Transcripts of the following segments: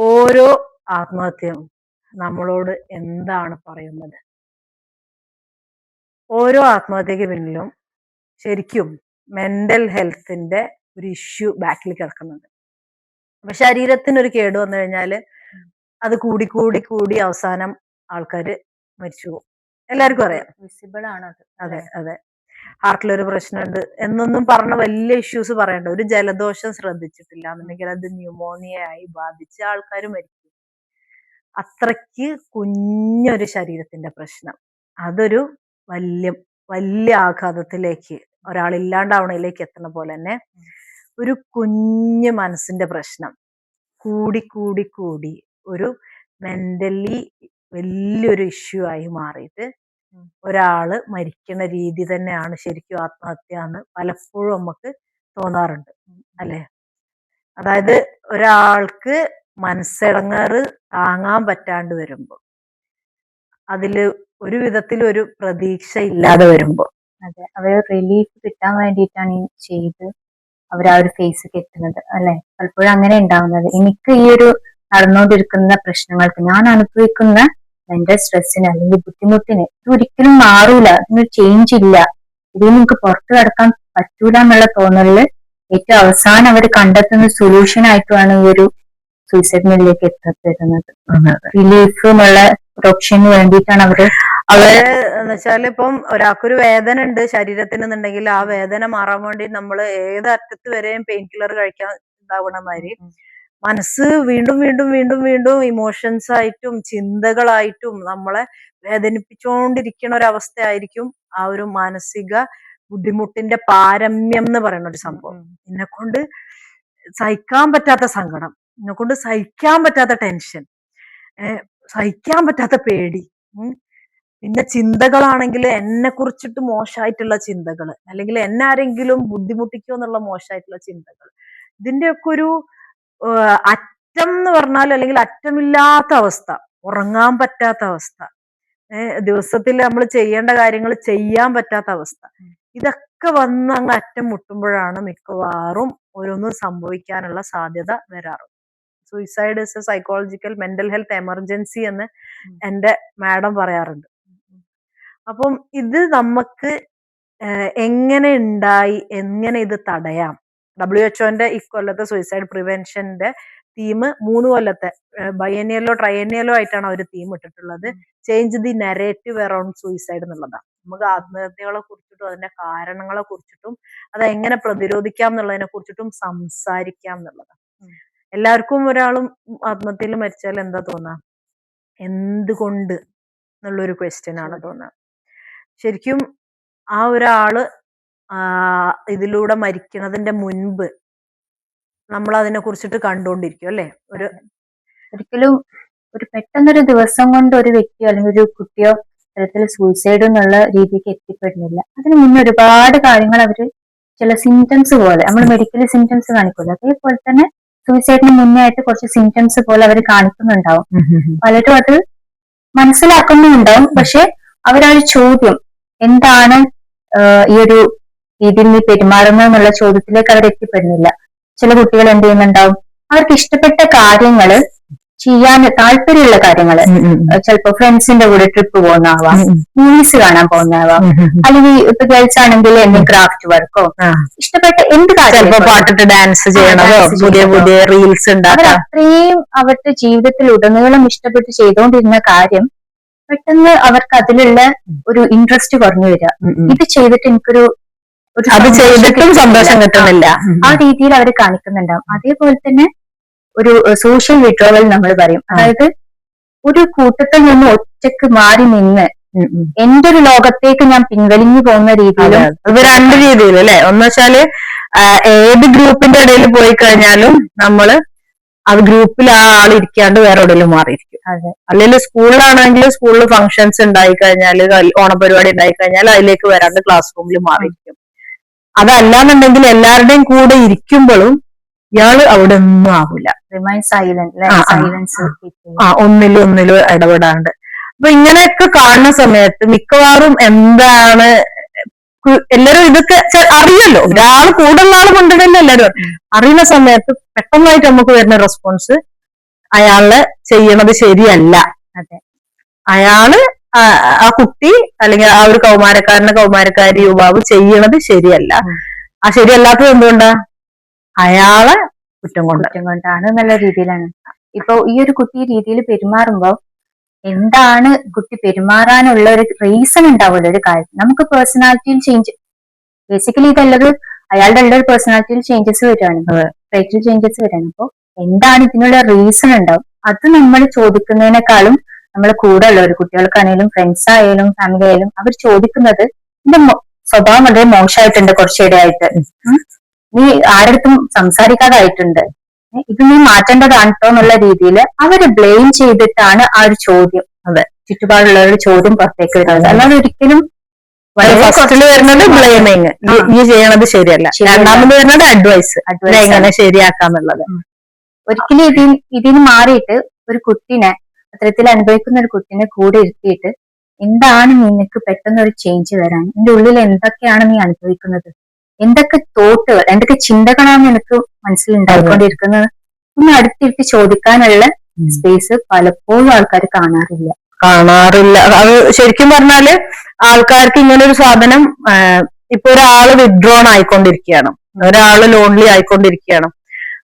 ഓരോ ആത്മഹത്യയും നമ്മളോട് എന്താണ് പറയുന്നത്? ഓരോ ആത്മഹത്യക്ക് പിന്നിലും ശരിക്കും മെന്റൽ ഹെൽത്തിന്റെ ഒരു ഇഷ്യൂ ബാക്കിൽ കിടക്കുന്നുണ്ട്. അപ്പൊ ശരീരത്തിന് ഒരു കേട് വന്നു കഴിഞ്ഞാൽ അത് കൂടി കൂടി കൂടി അവസാനം ആൾക്കാര് മരിച്ചു പോകും. എല്ലാവർക്കും അറിയാം. വിസിബിൾ ആണ് അതെ അതെ. ഹാർട്ടിലൊരു പ്രശ്നമുണ്ട് എന്നൊന്നും പറഞ്ഞ വലിയ ഇഷ്യൂസ് പറയണ്ട. ഒരു ജലദോഷം ശ്രദ്ധിച്ചിട്ടില്ല. എന്നുണ്ടെങ്കിൽ അത് ന്യൂമോണിയ ആയി ബാധിച്ച ആൾക്കാർ മരിക്കും. അത്രയ്ക്ക് കുഞ്ഞൊരു ശരീരത്തിന്റെ പ്രശ്നം. അതൊരു വലിയ വലിയ ആഘാതത്തിലേക്ക് ഒരാളില്ലാണ്ടാവണയിലേക്ക് എത്തുന്ന പോലെ തന്നെ ഒരു കുഞ്ഞ് മനസ്സിന്റെ പ്രശ്നം. കൂടി കൂടി കൂടി ഒരു മെന്റലി വലിയൊരു ഇഷ്യൂ ആയി മാറിയിട്ട് ഉം. ഒരാൾ മരിക്കുന്ന രീതി തന്നെയാണ് ശരിക്കും ആത്മഹത്യ എന്ന് പലപ്പോഴും നമുക്ക് തോന്നാറുണ്ട്. അല്ലെ? അതായത് ഒരാൾക്ക് മനസ്സിടങ്ങാറ് താങ്ങാൻ പറ്റാണ്ട് വരുമ്പോൾ അതിൽ ഒരു വിധത്തിൽ ഒരു പ്രതീക്ഷ ഇല്ലാതെ വരുമ്പോൾ അതെ. അവർ റിലീഫ് കിട്ടാൻ വേണ്ടിയിട്ടാണ് ഈ ചെയ്ത് അവർ ആ ഒരു ഫേസിലേക്ക് എത്തുന്നത്. അല്ലെ? പലപ്പോഴും അങ്ങനെ ഉണ്ടാവുന്നത്. എനിക്ക് ഈ ഒരു നടന്നുകൊണ്ടിരിക്കുന്ന പ്രശ്നങ്ങൾക്ക് ഞാൻ അനുഭവിക്കുന്ന മെന്റൽ സ്ട്രെസ്സിന് അല്ലെങ്കിൽ ബുദ്ധിമുട്ടിന് ഇത് ഒരിക്കലും മാറൂല. ഇതിനൊരു ചേഞ്ച് ഇല്ല. ഇതിൽ നിങ്ങൾക്ക് പുറത്തു കടക്കാൻ പറ്റൂല എന്നുള്ള തോന്നലിൽ ഏറ്റവും അവസാനം അവർ കണ്ടെത്തുന്ന സൊല്യൂഷൻ ആയിട്ടുമാണ് ഈ ഒരു സൂയിസൈഡ് മില്ലിലേക്ക് എത്തപ്പെടുന്നത്. റിലീഫ് എന്നുള്ള പ്രൊട്ടക്ഷന് വേണ്ടിയിട്ടാണ് അവർ അവർ എന്ന് വെച്ചാൽ ഇപ്പം ഒരാൾക്കൊരു വേദന ഉണ്ട് ശരീരത്തിന് എന്നുണ്ടെങ്കിൽ ആ വേദന മാറാൻ വേണ്ടി നമ്മൾ ഏത് അറ്റത്ത് വരെയും പെയിൻ കില്ലർ കഴിക്കാൻ ഉണ്ടാവണ മാതിരി. മനസ്സ് വീണ്ടും വീണ്ടും വീണ്ടും വീണ്ടും ഇമോഷൻസ് ആയിട്ടും ചിന്തകളായിട്ടും നമ്മളെ വേദനിപ്പിച്ചുകൊണ്ടിരിക്കുന്ന ഒരവസ്ഥയായിരിക്കും ആ ഒരു മാനസിക ബുദ്ധിമുട്ടിന്റെ പാരമ്യം എന്ന് പറയുന്ന ഒരു സംഭവം. എന്നെ കൊണ്ട് സഹിക്കാൻ പറ്റാത്ത സങ്കടം. എന്നെ കൊണ്ട് സഹിക്കാൻ പറ്റാത്ത ടെൻഷൻ സഹിക്കാൻ പറ്റാത്ത പേടി. പിന്നെ ചിന്തകളാണെങ്കിൽ എന്നെ കുറിച്ചിട്ട് മോശമായിട്ടുള്ള ചിന്തകൾ അല്ലെങ്കിൽ എന്നെ ആരെങ്കിലും ബുദ്ധിമുട്ടിക്കോ എന്നുള്ള മോശമായിട്ടുള്ള ചിന്തകൾ ഇതിന്റെയൊക്കെ ഒരു അറ്റം എന്ന് പറഞ്ഞാൽ അല്ലെങ്കിൽ അറ്റമില്ലാത്ത അവസ്ഥ ഉറങ്ങാൻ പറ്റാത്ത അവസ്ഥ ദിവസത്തിൽ നമ്മൾ ചെയ്യേണ്ട കാര്യങ്ങൾ ചെയ്യാൻ പറ്റാത്ത അവസ്ഥ. ഇതൊക്കെ വന്ന് അങ്ങ് അറ്റം മുട്ടുമ്പോഴാണ് മിക്കവാറും ഓരോന്നും സംഭവിക്കാനുള്ള സാധ്യത വരാറ്. Suicide is a psychological mental health emergency എന്ന് എന്റെ മാഡം പറയാറുണ്ട്. അപ്പം ഇത് നമുക്ക് എങ്ങനെ ഉണ്ടായി എങ്ങനെ ഇത് തടയാം? ഡബ്ല്യു എച്ച്ഒന്റെ ഇക്കൊല്ലത്തെ സൂയിസൈഡ് പ്രിവെൻഷന്റെ തീം മൂന്ന് കൊല്ലത്തെ ബയനിയലോ ട്രയനിയലോ ആയിട്ടാണ് അവർ തീം ഇട്ടിട്ടുള്ളത്. Change the narrative around suicide എന്നുള്ളതാണ്. നമുക്ക് ആത്മഹത്യകളെ കുറിച്ചിട്ടും അതിന്റെ കാരണങ്ങളെ കുറിച്ചിട്ടും അത് എങ്ങനെ പ്രതിരോധിക്കാം എന്നുള്ളതിനെ കുറിച്ചിട്ടും സംസാരിക്കാം എന്നുള്ളതാണ്. എല്ലാവർക്കും ഒരാളും ആത്മഹത്യയിൽ മരിച്ചാൽ എന്താ തോന്നാ? എന്തുകൊണ്ട്? എന്നുള്ളൊരു ക്വസ്റ്റ്യൻ ആണ് തോന്നുക ശരിക്കും ആ ഒരാൾ ഇതിലൂടെ മരിക്കുന്നതിന്റെ മുൻപ് നമ്മൾ അതിനെ കുറിച്ചിട്ട് കണ്ടുകൊണ്ടിരിക്കും അല്ലെ? ഒരു ഒരിക്കലും ഒരു പെട്ടെന്നൊരു ദിവസം കൊണ്ട് ഒരു വ്യക്തിയോ അല്ലെങ്കിൽ ഒരു കുട്ടിയോ ഇത്തരത്തിൽ സൂയിസൈഡ് എന്നുള്ള രീതിക്ക് എത്തിപ്പെടുന്നില്ല. അതിന് മുന്നേ ഒരുപാട് കാര്യങ്ങൾ അവർ ചില സിംറ്റംസ് പോലെ നമ്മൾ മെഡിക്കൽ സിംറ്റംസ് കാണിക്കുമല്ലോ. അതേപോലെ തന്നെ സൂയിസൈഡിന് മുന്നേ ആയിട്ട് കുറച്ച് സിംറ്റംസ് പോലെ അവർ കാണിക്കുന്നുണ്ടാവും. പലരും അത് മനസ്സിലാക്കുന്നുണ്ടാവും പക്ഷെ അവരൊരു ചോദ്യം എന്താണ് ഈ ഒരു രീതിയിൽ നീ പെരുമാറുന്നു എന്നുള്ള ചോദ്യത്തിലേക്ക് അവർ എത്തിപ്പെടുന്നില്ല. ചില കുട്ടികൾ എന്ത് ചെയ്യുന്നുണ്ടാവും? അവർക്ക് ഇഷ്ടപ്പെട്ട കാര്യങ്ങൾ ചെയ്യാൻ താല്പര്യമുള്ള കാര്യങ്ങൾ ചിലപ്പോ ഫ്രണ്ട്സിന്റെ കൂടെ ട്രിപ്പ് പോകുന്നതാവാം മൂവീസ് കാണാൻ പോകുന്നതാവാം അല്ലെങ്കിൽ ഇപ്പൊ ഗേൾസ് ആണെങ്കിൽ എന്തെങ്കിലും ക്രാഫ്റ്റ് വർക്കോ ഇഷ്ടപ്പെട്ട എന്ത് ചിലപ്പോ കാര്യം പാട്ടിട്ട് ഡാൻസ് ചെയ്യണതോ പുതിയ പുതിയ റീൽസ് ഉണ്ടാക്കാം അത്രയും അവരുടെ ജീവിതത്തിൽ ഉടനീളം ഇഷ്ടപ്പെട്ട് ചെയ്തുകൊണ്ടിരുന്ന കാര്യം പെട്ടെന്ന് അവർക്ക് അതിലുള്ള ഒരു ഇൻട്രസ്റ്റ് കുറഞ്ഞു വരിക. ഇത് ചെയ്തിട്ട് എനിക്കൊരു അത് ചെയ്തിട്ടും സന്തോഷം കിട്ടുന്നില്ല. ആ രീതിയിൽ അവർ കാണിക്കുന്നുണ്ടാവും. അതേപോലെ തന്നെ ഒരു സോഷ്യൽ വിഡ്രോവൽ നമ്മൾ പറയും. അതായത് ഒരു കൂട്ടത്തിൽ നിന്ന് ഒറ്റയ്ക്ക് മാറി നിന്ന്. എന്റെ ഒരു ലോകത്തേക്ക് ഞാൻ പിൻവലിഞ്ഞു പോകുന്ന രീതിയിലും. അത് രണ്ട് രീതിയിൽ അല്ലെ? ഒന്ന് വെച്ചാൽ ഏത് ഗ്രൂപ്പിന്റെ ഇടയിൽ പോയി കഴിഞ്ഞാലും നമ്മൾ ആ ഗ്രൂപ്പിൽ ആ ആൾ ഇരിക്കാണ്ട് വേറെ എവിടെയെങ്കിലും മാറിയിരിക്കും. അല്ലെങ്കിൽ സ്കൂളിലാണെങ്കിൽ സ്കൂളിൽ ഫംഗ്ഷൻസ് ഉണ്ടായി കഴിഞ്ഞാൽ കൽ- ഓണപരിപാടി ഉണ്ടായി കഴിഞ്ഞാൽ അതിലേക്ക് വരാണ്ട് ക്ലാസ് റൂമിൽ മാറിയിരിക്കും അതല്ലാന്നുണ്ടെങ്കിൽ എല്ലാവരുടെയും കൂടെ ഇരിക്കുമ്പോഴും ഇയാൾ അവിടെ ഒന്നും ആവില്ല. ആ, ഒന്നിലും ഒന്നിലും ഇടപെടാണ്ട്. അപ്പൊ ഇങ്ങനെയൊക്കെ കാണുന്ന സമയത്ത് മിക്കവാറും എന്താണ് എല്ലാരും ഇതൊക്കെ അറിയല്ലോ. ഒരാൾ കൂടുതൽ ആൾ കൊണ്ടുവരുന്ന എല്ലാരും അറിയുന്ന സമയത്ത് പെട്ടെന്നായിട്ട് നമുക്ക് വരുന്ന റെസ്പോൺസ് അയാളെ ചെയ്യണത് ശരിയല്ല. അതെ. അയാൾ ആ കുട്ടി അല്ലെങ്കിൽ ആ ഒരു കൗമാരക്കാരന്റെ കൗമാരക്കാരി യുവാവ് ചെയ്യണത് ശരിയല്ല. ആ ശരിയല്ലാത്തത് എന്തുകൊണ്ടാ? അയാളെ കുറ്റം കൊണ്ട് കുറ്റം കൊണ്ടാണ് നല്ല രീതിയിലാണ്. ഇപ്പൊ ഈ ഒരു കുട്ടി രീതിയിൽ പെരുമാറുമ്പോ എന്താണ് കുട്ടി പെരുമാറാനുള്ള ഒരു റീസൺ ഉണ്ടാവുമല്ലോ? ഒരു കാര്യം. നമുക്ക് പേഴ്സണാലിറ്റിയിൽ ചേഞ്ച് ബേസിക്കലി ഇതല്ലത് അയാളുടെ ഉള്ള ഒരു പേഴ്സണാലിറ്റിയിൽ ചേഞ്ചസ് വരികയാണ്. റേറ്റിൽ ചേഞ്ചസ് വരികയാണ് അപ്പൊ എന്താണ് ഇതിനുള്ള റീസൺ ഉണ്ടാവും? അത് നമ്മൾ ചോദിക്കുന്നതിനേക്കാളും നമ്മൾ കൂടെ ഉള്ളവർ കുട്ടികൾക്കാണെങ്കിലും ഫ്രണ്ട്സ് ആയാലും ഫാമിലി ആയാലും അവർ ചോദിക്കുന്നത് എന്റെ സ്വഭാവം വളരെ മോശമായിട്ടുണ്ട് കുറച്ചിടെയായിട്ട്. ആയിട്ട് നീ ആരടുത്തും സംസാരിക്കാതായിട്ടുണ്ട്. ഇത് നീ മാറ്റേണ്ടതാണ് കേട്ടോ എന്നുള്ള രീതിയിൽ അവരെ ബ്ലെയിം ചെയ്തിട്ടാണ് ആ ഒരു ചോദ്യം അത് ചുറ്റുപാടുള്ളവരുടെ ചോദ്യം പുറത്തേക്ക് വരുന്നത്. അല്ലാതെ ഒരിക്കലും ഫസ്റ്റിൽ വരുന്നത് ബ്ലെയിമിങ് നീ ചെയ്യണത് ശരിയല്ല. രണ്ടാമത് വരുന്നത് അഡ്വൈസ് എങ്ങനെ ശരിയാക്കാന്നുള്ളത്. ഒരിക്കലും ഇതിന് ഇതിന് മാറിയിട്ട് ഒരു കുട്ടിനെ അത്തരത്തിൽ അനുഭവിക്കുന്ന ഒരു കുട്ടിനെ കൂടെ ഇരുത്തിയിട്ട് എന്താണ് നിനക്ക് പെട്ടെന്ന് ഒരു ചേഞ്ച് വരാൻ? നിന്റെ ഉള്ളിൽ എന്തൊക്കെയാണ് നീ അനുഭവിക്കുന്നത്? എന്തൊക്കെ തോട്ടുകൾ എന്തൊക്കെ ചിന്തകളാണ് നിനക്ക് മനസ്സിൽ ഉണ്ടായിക്കൊണ്ടിരിക്കുന്നത്? ഒന്ന് അടുത്തിരുത്തി ചോദിക്കാനുള്ള. സ്പേസ് പലപ്പോഴും ആൾക്കാർ കാണാറില്ല. കാണാറില്ല. അത് ശരിക്കും പറഞ്ഞാൽ ആൾക്കാർക്ക് ഇങ്ങനെ ഒരു സാധനം ഇപ്പൊ ഒരാൾ വിഡ്രോൺ ആയിക്കൊണ്ടിരിക്കുകയാണ്. ഒരാൾ ലോൺലി ആയിക്കൊണ്ടിരിക്കുകയാണ്.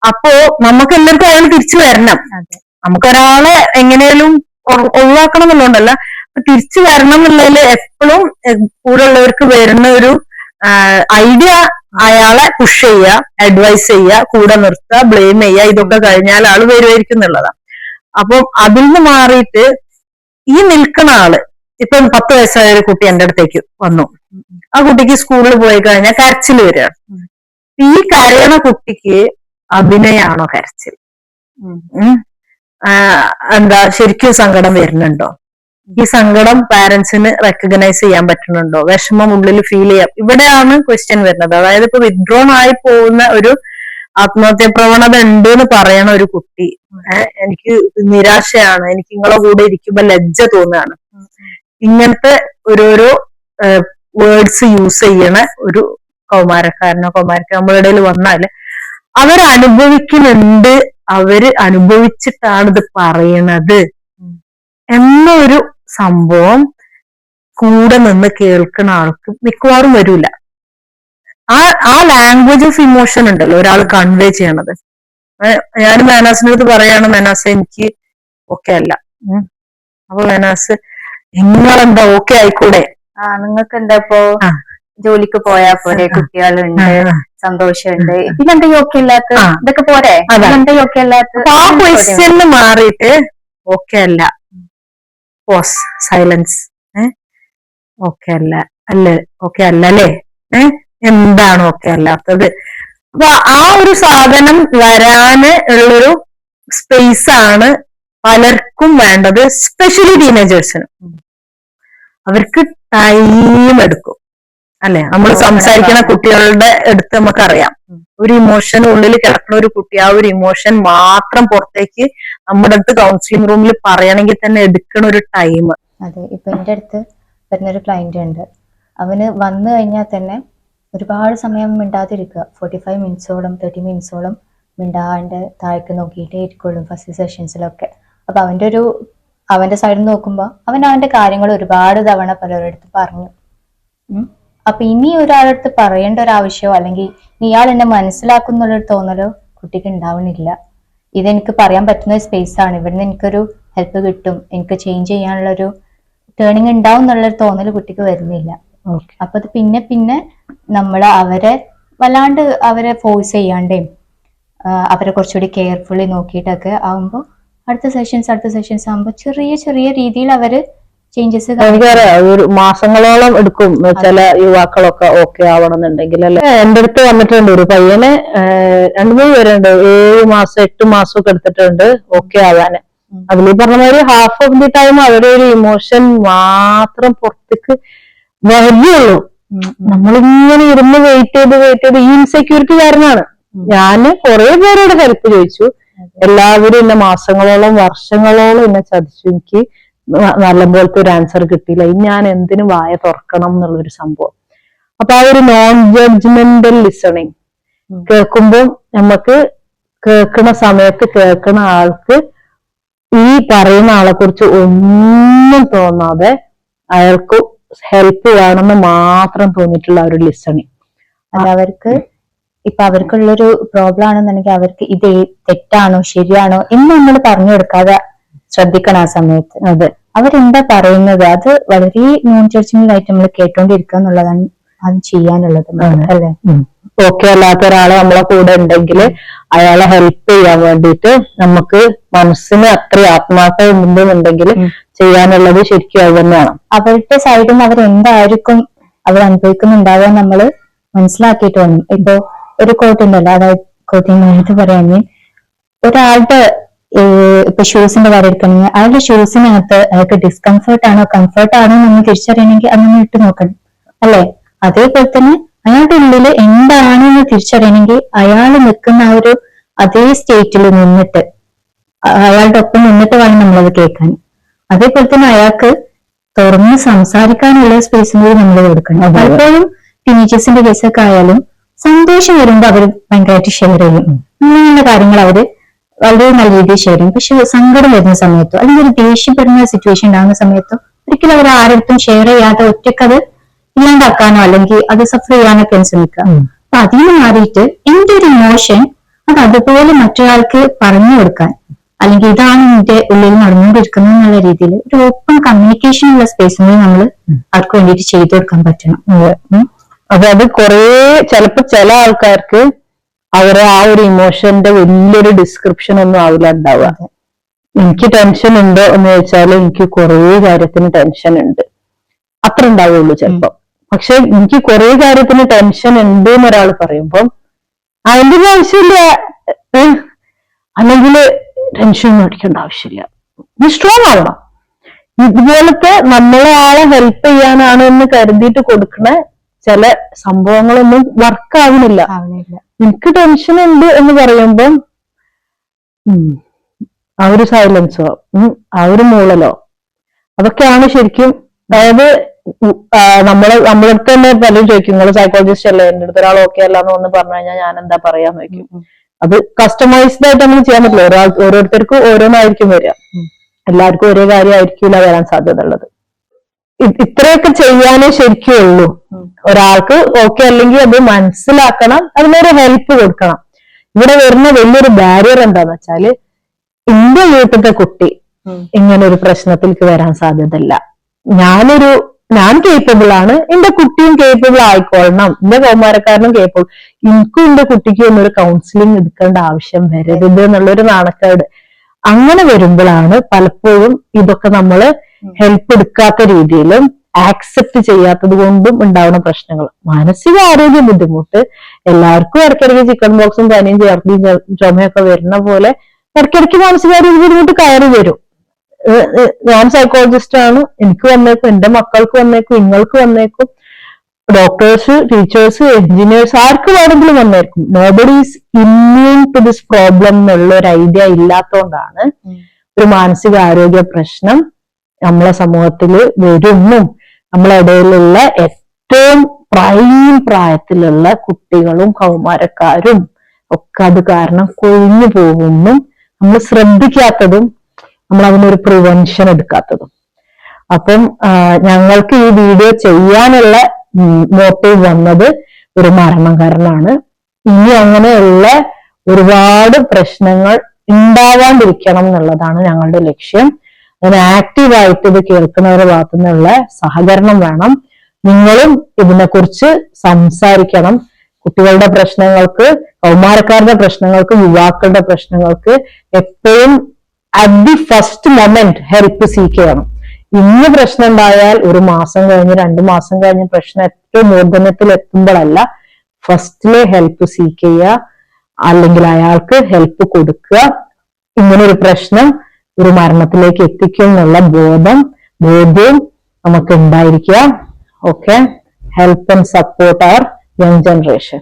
അപ്പോ നമുക്ക് എല്ലാവർക്കും അയാൾ തിരിച്ചു വരണം. അതെ. നമുക്ക് ഒരാളെ എങ്ങനെയും ഒഴിവാക്കണം എന്നുള്ളതല്ല തിരിച്ചു വരണം എന്നുള്ളതിൽ എപ്പോഴും കൂടെ ഉള്ളവർക്ക് വരുന്ന ഒരു ഐഡിയ അയാളെ പുഷ് ചെയ്യുക അഡ്വൈസ് ചെയ്യുക കൂടെ നിർത്തുക ബ്ലെയിം ചെയ്യുക ഇതൊക്കെ കഴിഞ്ഞാൽ ആൾ വരുമായിരിക്കും എന്നുള്ളതാണ് അപ്പം അതിൽ നിന്ന് മാറിയിട്ട് ഈ നിൽക്കുന്ന ആൾ ഇപ്പൊ പത്ത് വയസ്സായ ഒരു കുട്ടി എന്റെ അടുത്തേക്ക് വന്നു. ആ കുട്ടിക്ക് സ്കൂളിൽ പോയി കഴിഞ്ഞാൽ കരച്ചിൽ വരികയാണ് ഈ കരയണ കുട്ടിക്ക് അഭിനയാണോ കരച്ചിൽ? എന്താ ശരിക്കും സങ്കടം വരുന്നുണ്ടോ? ഈ സങ്കടം പാരന്റ്സിന് റെക്കഗ്നൈസ് ചെയ്യാൻ പറ്റുന്നുണ്ടോ? വിഷമം ഉള്ളിൽ ഫീൽ ചെയ്യാം ഇവിടെയാണ് ക്വസ്റ്റ്യൻ വരുന്നത്. അതായത് ഇപ്പൊ വിഡ്രോൺ ആയി പോകുന്ന ഒരു ആത്മഹത്യ പ്രവണത ഉണ്ട് എന്ന് പറയണ ഒരു കുട്ടി എനിക്ക് നിരാശയാണ്. എനിക്ക് നിങ്ങളെ കൂടെ ഇരിക്കുമ്പോ ലജ്ജ തോന്നുകയാണ്. ഇങ്ങനത്തെ ഓരോരോ വേർഡ്സ് യൂസ് ചെയ്യണ ഒരു കൗമാരക്കാരനോ കൗമാരക്കാരോ നമ്മുടെ ഇടയിൽ വന്നാൽ അവരനുഭവിക്കുന്നുണ്ട് അവർ അനുഭവിച്ചിട്ടാണ് ഇത് പറയണത്. എന്നൊരു സംഭവം കൂടെ നിന്ന് കേൾക്കുന്ന ആൾക്ക് മിക്കവാറും വരൂല. ആ ആ ലാംഗ്വേജ് ഓഫ് ഇമോഷൻ ഉണ്ടല്ലോ ഒരാൾ കൺവേ ചെയ്യണത്. ഞാൻ മാനാസിന്റെ അടുത്ത് പറയാണ് മേനാസ് എനിക്ക് ഓക്കെ അല്ല. അപ്പൊ മേനാസ് നിങ്ങളെന്താ ഓക്കെ ആയിക്കൂടെ? നിങ്ങൾക്ക് എന്താ ഇപ്പോ. ജോലിക്ക് പോയാ പോരെ. കുട്ടികളുണ്ട്. സന്തോഷമുണ്ട്. ഇതിനെന്താ യോഗ്യ ഇല്ലാത്ത ഇതൊക്കെ പോരെ? അതാ. ഇതിനെന്താ യോഗ്യ ഇല്ലാത്ത അപ്പൊ ആ ക്വസ്റ്റ്യൻ മാറിയിട്ട് ഓക്കെ അല്ല. പോസ് സൈലൻസ് ഓക്കെ അല്ല. അല്ലേ? ഓക്കെ അല്ല അല്ലേ? എന്താണ് ഓക്കെ അല്ലാത്തത്? അപ്പൊ ആ ഒരു സാധനം വരാന് ഉള്ളൊരു സ്പേസ് ആണ് പലർക്കും വേണ്ടത് സ്പെഷ്യലി ടീനേജേഴ്സിന് അവർക്ക് ടൈം എടുക്കും. അല്ലെ? നമ്മൾ സംസാരിക്കുന്ന കുട്ടികളുടെ അടുത്ത് നമുക്കറിയാം. അറിയാം ഒരു ഇമോഷൻ ഉള്ളിൽ കിടക്കുന്ന ഒരു കുട്ടി ആ ഒരു ഇമോഷൻ മാത്രം പുറത്തേക്ക് നമ്മുടെ അടുത്ത് കൗൺസിലിംഗ് റൂമിൽ പറയണമെങ്കിൽ തന്നെ എടുക്കണ ഒരു ടൈം അതെ. ഇപ്പൊ എന്റെ അടുത്ത് വരുന്നൊരു ക്ലയന്റ് ഉണ്ട്. അവന് വന്നു കഴിഞ്ഞാൽ തന്നെ ഒരുപാട് സമയം മിണ്ടാതിരിക്കുക. ഫോർട്ടി ഫൈവ് മിനിറ്റ്സോളം തേർട്ടി മിനിറ്റ്സോളം മിണ്ടാണ്ട് താഴേക്ക് നോക്കിയിട്ടേ ഇരിക്കുള്ളൂ ഫസ്റ്റ് സെഷൻസിലൊക്കെ അപ്പൊ അവന്റെ ഒരു അവന്റെ സൈഡിൽ നോക്കുമ്പോൾ അവൻ അവന്റെ കാര്യങ്ങൾ ഒരുപാട് തവണ പലരുടെ പറഞ്ഞു. അപ്പൊ ഇനി ഒരാളടുത്ത് പറയേണ്ട ഒരു ആവശ്യമോ അല്ലെങ്കിൽ ഇയാൾ എന്നെ മനസ്സിലാക്കുന്നുള്ളൊരു തോന്നലോ കുട്ടിക്ക് ഉണ്ടാവണില്ല. ഇതെനിക്ക് പറയാൻ പറ്റുന്ന ഒരു സ്പേസ് ആണ്. ഇവിടുന്ന് എനിക്കൊരു ഹെൽപ്പ് കിട്ടും. എനിക്ക് ചേഞ്ച് ചെയ്യാനുള്ളൊരു ടേണിങ് ഉണ്ടാവും എന്നുള്ളൊരു തോന്നൽ കുട്ടിക്ക് വരുന്നില്ല. അപ്പൊ അത് പിന്നെ പിന്നെ നമ്മൾ അവരെ വല്ലാണ്ട് അവരെ ഫോഴ്സ് ചെയ്യാണ്ടേയും അവരെ കുറച്ചുകൂടി കെയർഫുള്ളി നോക്കിയിട്ടൊക്കെ ആവുമ്പോൾ അടുത്ത സെഷൻസ് അടുത്ത സെഷൻസ് ആകുമ്പോൾ ചെറിയ ചെറിയ രീതിയിൽ അവർ ചേഞ്ചസ് എനിക്കറിയാം ഒരു മാസങ്ങളോളം എടുക്കും ചില യുവാക്കളൊക്കെ ഓക്കെ ആവണമെന്നുണ്ടെങ്കിൽ അല്ലെ? എന്റെ അടുത്ത് വന്നിട്ടുണ്ട് ഒരു പയ്യനെ രണ്ടു മൂന്ന് പേരുണ്ട്. ഏഴ് മാസം എട്ട് മാസം ഒക്കെ എടുത്തിട്ടുണ്ട്. ഓക്കെ ആവാന്. അതിൽ ഈ പറഞ്ഞ മാതിരി ഹാഫ് ഓഫ് ദി ടൈം അവരുടെ ഒരു ഇമോഷൻ മാത്രം പുറത്തേക്ക് വരുള്ളൂ നമ്മളിങ്ങനെ ഇരുന്ന് വെയിറ്റ് ചെയ്ത് വെയിറ്റ് ചെയ്ത് ഈ ഇൻസെക്യൂരിറ്റി കാരണമാണ്. ഞാൻ കുറെ പേരോട് ഹെൽപ്പ് ചോദിച്ചു. എല്ലാവരും എന്നെ മാസങ്ങളോളം വർഷങ്ങളോളം എന്നെ ചതിച്ചു. എനിക്ക് ന- നല്ലപോലത്തെ ഒരു ആൻസർ കിട്ടിയില്ല. ഇനി ഞാൻ എന്തിനു വായ തുറക്കണം എന്നുള്ളൊരു സംഭവം. അപ്പൊ ആ ഒരു നോൺ ജഡ്ജ്മെന്റൽ ലിസണിങ് കേൾക്കുമ്പോൾ നമുക്ക് കേൾക്കുന്ന സമയത്ത് കേൾക്കുന്ന ആൾക്ക് ഈ പറയുന്ന ആളെ കുറിച്ച് ഒന്നും തോന്നാതെ അയാൾക്ക് ഹെൽപ്പ് വേണമെന്ന് മാത്രം തോന്നിയിട്ടുള്ള ഒരു ലിസണിങ് അല്ല അവർക്ക് ഇപ്പൊ അവർക്കുള്ളൊരു പ്രോബ്ലം ആണെന്നുണ്ടെങ്കിൽ അവർക്ക് ഇത് തെറ്റാണോ ശരിയാണോ എന്ന് നമ്മൾ പറഞ്ഞു കൊടുക്കാതെ ശ്രദ്ധിക്കണം ആ സമയത്ത്. അത് അവരെന്താ പറയുന്നത്? അത് വളരെ നോൺ ജഡ്ജ്മെന്റ് നമ്മൾ കേട്ടോണ്ടിരിക്കുക എന്നുള്ളതാണ് അത് ചെയ്യാനുള്ളത് അല്ലെ? ഓക്കെ അല്ലാത്ത ഒരാളെ നമ്മളെ കൂടെ ഉണ്ടെങ്കിൽ അയാളെ ഹെൽപ്പ് ചെയ്യാൻ വേണ്ടിയിട്ട് നമുക്ക് മനസ്സിന് അത്ര ആത്മാർത്ഥത ഉണ്ടെന്നുണ്ടെങ്കിൽ. ചെയ്യാനുള്ളത് ശരിക്കും അത് തന്നെയാണ്. അവരുടെ സൈഡിൽ നിന്ന് അവരെന്തായിരിക്കും അവർ അനുഭവിക്കുന്നുണ്ടാവുക നമ്മൾ മനസ്സിലാക്കിയിട്ട് വേണം ഇപ്പോ ഒരു കോട്ടുണ്ടല്ലോ അതായത് കോട്ടിങ് പറയാൻ ഒരാളുടെ ഇപ്പൊ ഷൂസിന്റെ കാര്യം എടുക്കണമെങ്കിൽ അയാളുടെ ഷൂസിനകത്ത് അയാൾക്ക് ഡിസ്കംഫർട്ട് ആണോ കംഫർട്ട് ആണോ എന്ന് തിരിച്ചറിയണമെങ്കിൽ അങ്ങനെ ഇട്ട് നോക്കണം. അല്ലെ? അതേപോലെ തന്നെ അയാളുടെ ഉള്ളിൽ എന്താണെന്ന് തിരിച്ചറിയണമെങ്കിൽ അയാൾ നിൽക്കുന്ന ആ ഒരു അതേ സ്റ്റേറ്റിൽ നിന്നിട്ട് അയാളുടെ ഒപ്പം നിന്നിട്ട് വേണം നമ്മളത് കേൾക്കാൻ. അതേപോലെ തന്നെ അയാൾക്ക് തുറന്ന് സംസാരിക്കാനുള്ള സ്പേസും കൂടി നമ്മൾ കൊടുക്കണം. പലപ്പോഴും ടീച്ചേഴ്സിന്റെ കേസൊക്കെ ആയാലും സന്തോഷം വരുമ്പോ അവർ ഭയങ്കരമായിട്ട് ഷെയർ ചെയ്യും. അങ്ങനെയുള്ള കാര്യങ്ങൾ അവർ വളരെ നല്ല രീതിയിൽ ഷെയർ ചെയ്യും. പക്ഷെ സങ്കടം വരുന്ന സമയത്തോ അല്ലെങ്കിൽ ഒരു ദേഷ്യപ്പെടുന്ന സിറ്റുവേഷൻ ഉണ്ടാകുന്ന സമയത്തോ ഒരിക്കലും അവർ ആരടുത്തും ഷെയർ ചെയ്യാതെ ഒറ്റക്കത് ഇല്ലാണ്ടാക്കാനോ അല്ലെങ്കിൽ അത് സഫർ ചെയ്യാനോ ഒക്കെ ശ്രമിക്കുക അപ്പൊ അതിൽ നിന്ന് മാറിയിട്ട് എന്റെ ഒരു ഇമോഷൻ അത് അതുപോലെ മറ്റൊരാൾക്ക് പറഞ്ഞു കൊടുക്കാൻ അല്ലെങ്കിൽ ഇതാണ് എന്റെ ഉള്ളിൽ നടന്നുകൊണ്ടിരിക്കുന്നത് എന്നുള്ള രീതിയിൽ ഒരു ഓപ്പൺ കമ്മ്യൂണിക്കേഷൻ ഉള്ള സ്പേസിൽ നമ്മൾ അവർക്ക് വേണ്ടിയിട്ട് ചെയ്തു കൊടുക്കാൻ പറ്റണം. അതായത് കുറേ ചിലപ്പോ ചില ആൾക്കാർക്ക് അവരെ ആ ഒരു ഇമോഷന്റെ വലിയൊരു ഡിസ്ക്രിപ്ഷൻ ഒന്നും ആവില്ല ഉണ്ടാവുക. എനിക്ക് ടെൻഷൻ ഉണ്ടോ എന്ന് വെച്ചാൽ എനിക്ക് കുറേ കാര്യത്തിന് ടെൻഷൻ ഉണ്ട്. അത്ര ഉണ്ടാവുള്ളൂ ചിലപ്പോ. പക്ഷെ എനിക്ക് കുറേ കാര്യത്തിന് ടെൻഷൻ ഉണ്ട് എന്ന് ഒരാൾ പറയുമ്പോൾ അതിന്റെ ആവശ്യമില്ല? അല്ലെങ്കിൽ ടെൻഷൻ മേടിക്കേണ്ട ആവശ്യമില്ല. നീ സ്ട്രോങ് ആവണം. ഇതുപോലത്തെ നമ്മളെ ആളെ ഹെൽപ്പ് ചെയ്യാനാണ് എന്ന് കരുതിയിട്ട് കൊടുക്കണ ചില സംഭവങ്ങളൊന്നും വർക്ക് ആവുന്നില്ല ആവണില്ല. എനിക്ക് ടെൻഷൻ ഉണ്ട് എന്ന് പറയുമ്പം ആ ഒരു സൈലൻസോ ഉം, ആ ഒരു മൂളലോ അതൊക്കെയാണ് ശരിക്കും അതായത് നമ്മളെ നമ്മളടുത്ത് തന്നെ പലരും ചോദിക്കും നിങ്ങൾ സൈക്കോളജിസ്റ്റ് അല്ലേ? എന്റെ അടുത്ത് ഒരാൾ ഓക്കെ അല്ല എന്ന് വന്ന് പറഞ്ഞു കഴിഞ്ഞാൽ ഞാൻ എന്താ പറയാന്ന് ചോദിക്കും. അത് കസ്റ്റമൈസ്ഡ് ആയിട്ട് നമുക്ക് ചെയ്യാൻ പറ്റില്ല. ഒരാൾ ഓരോരുത്തർക്കും ഓരോന്നായിരിക്കും വരിക. എല്ലാവർക്കും ഒരേ കാര്യമായിരിക്കില്ല വരാൻ സാധ്യത ഉള്ളത്. ഇത്രയൊക്കെ ചെയ്യാനേ ശരിക്കും ഉള്ളൂ. ഒരാൾക്ക് ഓക്കെ അല്ലെങ്കിൽ അത് മനസ്സിലാക്കണം അതിനൊരു ഹെൽപ്പ് കൊടുക്കണം. ഇവിടെ വരുന്ന വലിയൊരു ബാരിയർ എന്താന്ന് വെച്ചാൽ എന്റെ വീട്ടിലത്തെ കുട്ടി. ഇങ്ങനെ ഒരു പ്രശ്നത്തിലേക്ക് വരാൻ സാധ്യതയില്ല. ഞാനൊരു ഞാൻ കേപ്പബിൾ ആണ് എന്റെ കുട്ടിയും കേപ്പബിൾ ആയിക്കോളണം എന്റെ കൗമാരക്കാരനും കേപ്പബിൾ എനിക്കും എന്റെ കുട്ടിക്കും ഒന്നും ഒരു കൗൺസിലിംഗ് എടുക്കേണ്ട ആവശ്യം വരരുത് എന്നുള്ളൊരു നാണക്കേട്. അങ്ങനെ വരുമ്പോഴാണ് പലപ്പോഴും ഇതൊക്കെ നമ്മൾ ഹെൽപ്പ് എടുക്കാത്ത രീതിയിലും ആക്സെപ്റ്റ് ചെയ്യാത്തത് കൊണ്ടും ഉണ്ടാവുന്ന പ്രശ്നങ്ങൾ. മാനസിക ആരോഗ്യ ബുദ്ധിമുട്ട് എല്ലാവർക്കും ഇടയ്ക്കിടയ്ക്ക് ചിക്കൻ ബോക്സും പനിയും ചേർത്തിയും ചുമയൊക്കെ വരുന്ന പോലെ ഇടയ്ക്കിടയ്ക്ക് മാനസികാരോഗ്യ ബുദ്ധിമുട്ട് കയറി വരും. ഞാൻ സൈക്കോളജിസ്റ്റ് ആണ്. എനിക്ക് വന്നേക്കും എന്റെ മക്കൾക്ക് വന്നേക്കും നിങ്ങൾക്ക് വന്നേക്കും. ഡോക്ടേഴ്സ് ടീച്ചേഴ്സ് എഞ്ചിനീയേഴ്സ് ആർക്ക് വേണമെങ്കിലും വന്നേക്കും. Nobody is immune to this problem എന്നുള്ള ഒരു ഐഡിയ ഇല്ലാത്തതുകൊണ്ടാണ് ഒരു മാനസിക ആരോഗ്യ പ്രശ്നം നമ്മളെ സമൂഹത്തിൽ വരുന്നും നമ്മളെ ഇടയിലുള്ള ഏറ്റവും പ്രൈം പ്രായത്തിലുള്ള കുട്ടികളും കൗമാരക്കാരും ഒക്കെ അത് കാരണം കൊഴിഞ്ഞു പോകുന്നും നമ്മൾ ശ്രദ്ധിക്കാത്തതും നമ്മൾ അതിനൊരു പ്രിവെൻഷൻ എടുക്കാത്തതും. അപ്പം ഞങ്ങൾക്ക് ഈ വീഡിയോ ചെയ്യാനുള്ള മോട്ടീവ് വന്നത് ഒരു മരണകാരനാണ് ഇനി അങ്ങനെയുള്ള ഒരുപാട് പ്രശ്നങ്ങൾ ഉണ്ടാവാണ്ടിരിക്കണം എന്നുള്ളതാണ് ഞങ്ങളുടെ ലക്ഷ്യം. അതിന് ആക്റ്റീവായിട്ട് ഇത് കേൾക്കുന്നവരുടെ ഭാഗത്തു നിന്നുള്ള സഹകരണം വേണം. നിങ്ങളും ഇതിനെക്കുറിച്ച് സംസാരിക്കണം. കുട്ടികളുടെ പ്രശ്നങ്ങൾക്ക് കൗമാരക്കാരുടെ പ്രശ്നങ്ങൾക്ക് യുവാക്കളുടെ പ്രശ്നങ്ങൾക്ക് എപ്പോഴും at the first moment help seek ചെയ്യണം. ഇന്ന് പ്രശ്നം ഉണ്ടായാൽ ഒരു മാസം കഴിഞ്ഞ് രണ്ട് മാസം കഴിഞ്ഞ് പ്രശ്നം ഏറ്റവും മൂർധന്യത്തിൽ എത്തുമ്പോഴല്ല ഫസ്റ്റിലെ ഹെൽപ്പ് സീക്ക് ചെയ്യുക. അല്ലെങ്കിൽ അയാൾക്ക് ഹെൽപ്പ് കൊടുക്കുക. ഇങ്ങനൊരു പ്രശ്നം ഒരു മരണത്തിലേക്ക് എത്തിക്കും എന്നുള്ള ബോധം ബോധ്യവും നമുക്ക് ഉണ്ടായിരിക്കുക okay help and support our young generation